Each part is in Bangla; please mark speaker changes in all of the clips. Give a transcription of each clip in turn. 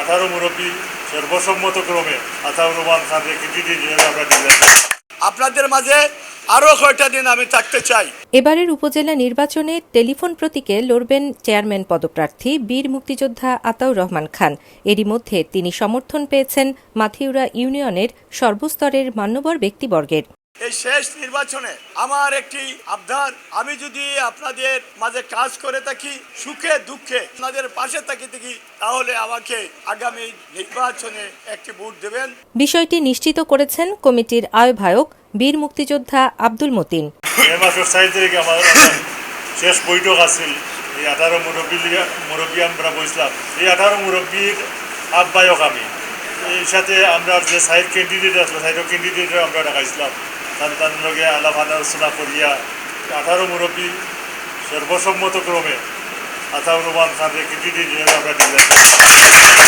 Speaker 1: আঠারো মুরব্বী সর্বসম্মত ক্রমে আতাউর রহমান খানকে কৃতিটি হিসেবে আমরা
Speaker 2: আপনাদের মাঝে আরও কয়টা দিন আমি থাকতে চাই।
Speaker 3: এবারের উপজেলা নির্বাচনে টেলিফোন প্রতীকে লড়বেন চেয়ারম্যান পদপ্রার্থী বীর মুক্তিযোদ্ধা আতাউর রহমান খান। এরই মধ্যে তিনি সমর্থন পেয়েছেন মাথিউরা ইউনিয়নের সর্বস্তরের মান্যবর ব্যক্তিবর্গের।
Speaker 2: এই শেষ নির্বাচনে আমার একটি আবদার। আমি যদি আপনাদের মাঝে কাজ করে থাকি সুখে দুঃখে আপনাদের পাশে থাকি থাকি তাহলে আমাকে আগামী নির্বাচনে একটি ভোট দেবেন।
Speaker 3: বিষয়টি নিশ্চিত করেছেন কমিটির আহ্বায়ক বীর মুক্তিযোদ্ধা আব্দুল মতিন।
Speaker 1: মে মাসের চার তারিখে আমাদের শেষ বৈঠক আছিল। এই আঠারো মুরব্বী মুরব্বী আমরা বসলাম। এই আঠারো মুরব্বীর আহ্বায়ক আমি। এই সাথে আমরা যে সাইড ক্যান্ডিডেট আসলো সাইড ক্যান্ডিডেটও আমরা ডাকাইছিলাম তার তার আলাপ আলোচনা করিয়া আঠারো মুরব্বী সর্বসম্মত ক্রমে আতাউর রহমান খানকে ক্যান্ডিডেট হিসেবে আমরা ডিক্লেয়ার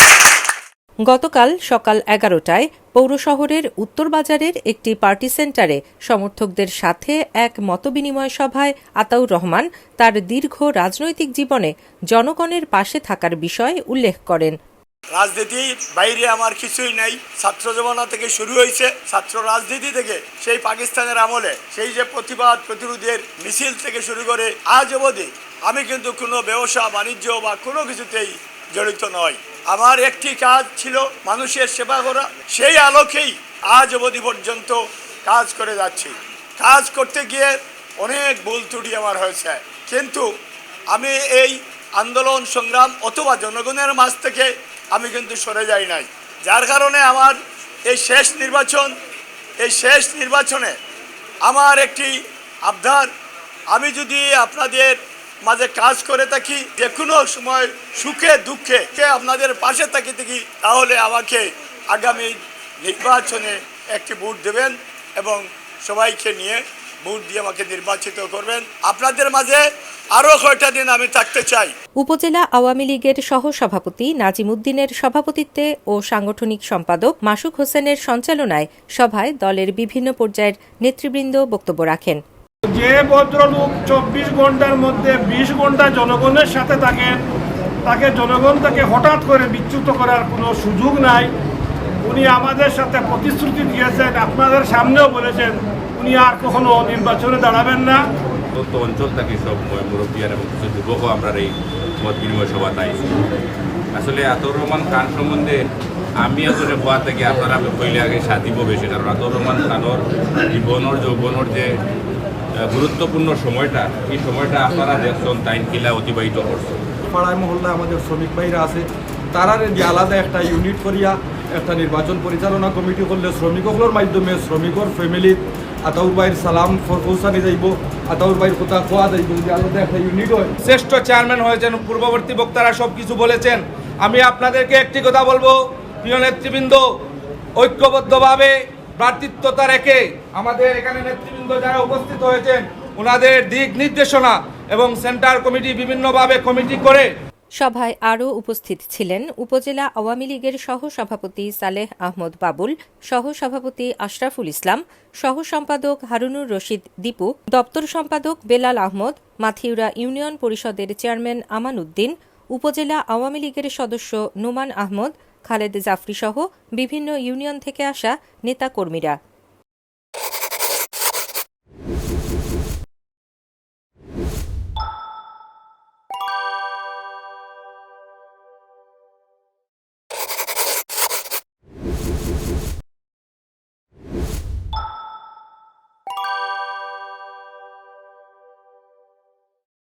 Speaker 3: গতকাল সকাল এগারোটায় পৌর শহরের উত্তরবাজারের একটি পার্টি সেন্টারে সমর্থকদের সাথে এক মতবিনিময় সভায় আতাউর রহমান তার দীর্ঘ রাজনৈতিক জীবনে জনগণের পাশে থাকার বিষয় উল্লেখ করেন।
Speaker 2: রাজনীতির বাইরে আমার কিছুই নাই। ছাত্র জমানা থেকে শুরু হয়েছে। ছাত্র রাজনীতি থেকে সেই পাকিস্তানের আমলে সেই যে প্রতিবাদ প্রতিরোধের মিছিল থেকে শুরু করে আজ অবধি আমি কিন্তু কোনো ব্যবসা, বাণিজ্য বা কোনো কিছুতেই জড়িত নয় আমার একটি কাজ ছিল মানুষের সেবা করা। সেই আলোকেই আজ অবধি পর্যন্ত কাজ করে যাচ্ছি। কাজ করতে গিয়ে অনেক ভুল ত্রুটি আমার হয়েছে। কিন্তু আমি এই আন্দোলন, সংগ্রাম অথবা জনগণের মাঝ থেকে আমি কিন্তু সরে যাই নাই। যার কারণে আমার এই শেষ নির্বাচন, এই শেষ নির্বাচনে আমার একটি আবদার। আমি যদি আপনাদের মাঝে কাজ করে থাকি, যে কোনো সময় সুখে, দুঃখে কে আপনাদের পাশে থাকি থাকি, তাহলে আমাকে আগামী নির্বাচনে একটি ভোট দেবেন এবং সবাইকে নিয়ে ভোট দিয়ে আমাকে নির্বাচিত করবেন। আপনাদের মাঝে আরও কয়টা দিন আমি থাকতে চাই।
Speaker 3: উপজেলা আওয়ামী লীগের সহসভাপতি নাজিম উদ্দিনের সভাপতিত্বে ও সাংগঠনিক সম্পাদক মাসুক হোসেনের সঞ্চালনায় সভায় দলের বিভিন্ন পর্যায়ের নেতৃবৃন্দ বক্তব্য রাখেন।
Speaker 4: যে ভদ্রলোক চব্বিশ ঘণ্টার মধ্যে বিশ ঘণ্টা জনগণের সাথে থাকেন তাকে জনগণ তাকে হঠাৎ করে বিচ্যুত করার কোনো সুযোগ নাই। উনি আমাদের সাথে প্রতিশ্রুতি দিয়েছেন আপনাদের সামনেও বলেছেন উনি আর কখনো নির্বাচনে দাঁড়াবেন না।
Speaker 5: অত্যন্ত অঞ্চল থেকে সব মুরব্বিয়ার এবং কিছু যুবকও আমরা এই মত বিনিময় সভা তাই। আসলে আতর রহমান খান সম্বন্ধে আমি আসলে হওয়া থেকে আপনারা কইলে আগে সাধিব বেশি, কারণ আতর রহমান খানোর জীবনের, যৌবনের যে গুরুত্বপূর্ণ সময়টা, এই সময়টা আপনারা দেখছেন টাইম কিলা অতিবাহিত করছেন
Speaker 6: পাড়ায় মহল্লায় আমাদের শ্রমিক ভাইরা আছে, তারা যে আলাদা একটা ইউনিট করিয়া একটা নির্বাচন পরিচালনা কমিটি করলে শ্রমিকগুলোর মাধ্যমে শ্রমিকর ফ্যামিলি আতাউর ভাইয়ের সালাম পৌঁছানি যাইব, আতাউর ভাইয়ের কথা কোয়া যাইব যদি আলাদা একটা ইউনিট হয়।
Speaker 7: শ্রেষ্ঠ চেয়ারম্যান হয়েছেন, পূর্ববর্তী বক্তারা সব কিছু বলেছেন। আমি আপনাদেরকে একটি কথা বলব, প্রিয় নেতৃবৃন্দ, ঐক্যবদ্ধভাবে ভ্রাতৃত্বতা রেখে আমাদের এখানে নেতৃবৃন্দ যারা উপস্থিত হয়েছেন, ওনাদের দিক নির্দেশনা এবং সেন্টার কমিটি বিভিন্নভাবে কমিটি করে
Speaker 3: সভায় আরও উপস্থিত ছিলেন উপজেলা আওয়ামী লীগের সহসভাপতি সালেহ আহমদ বাবুল, সহসভাপতি আশরাফুল ইসলাম সহ সম্পাদক হারুনুর রশিদ দীপু, দপ্তর সম্পাদক বেলাল আহমদ, মাথিউরা ইউনিয়ন পরিষদের চেয়ারম্যান আমান উদ্দিন উপজেলা আওয়ামী লীগের সদস্য নোমান আহমদ, খালেদ জাফরি সহ বিভিন্ন ইউনিয়ন থেকে আসা নেতাকর্মীরা।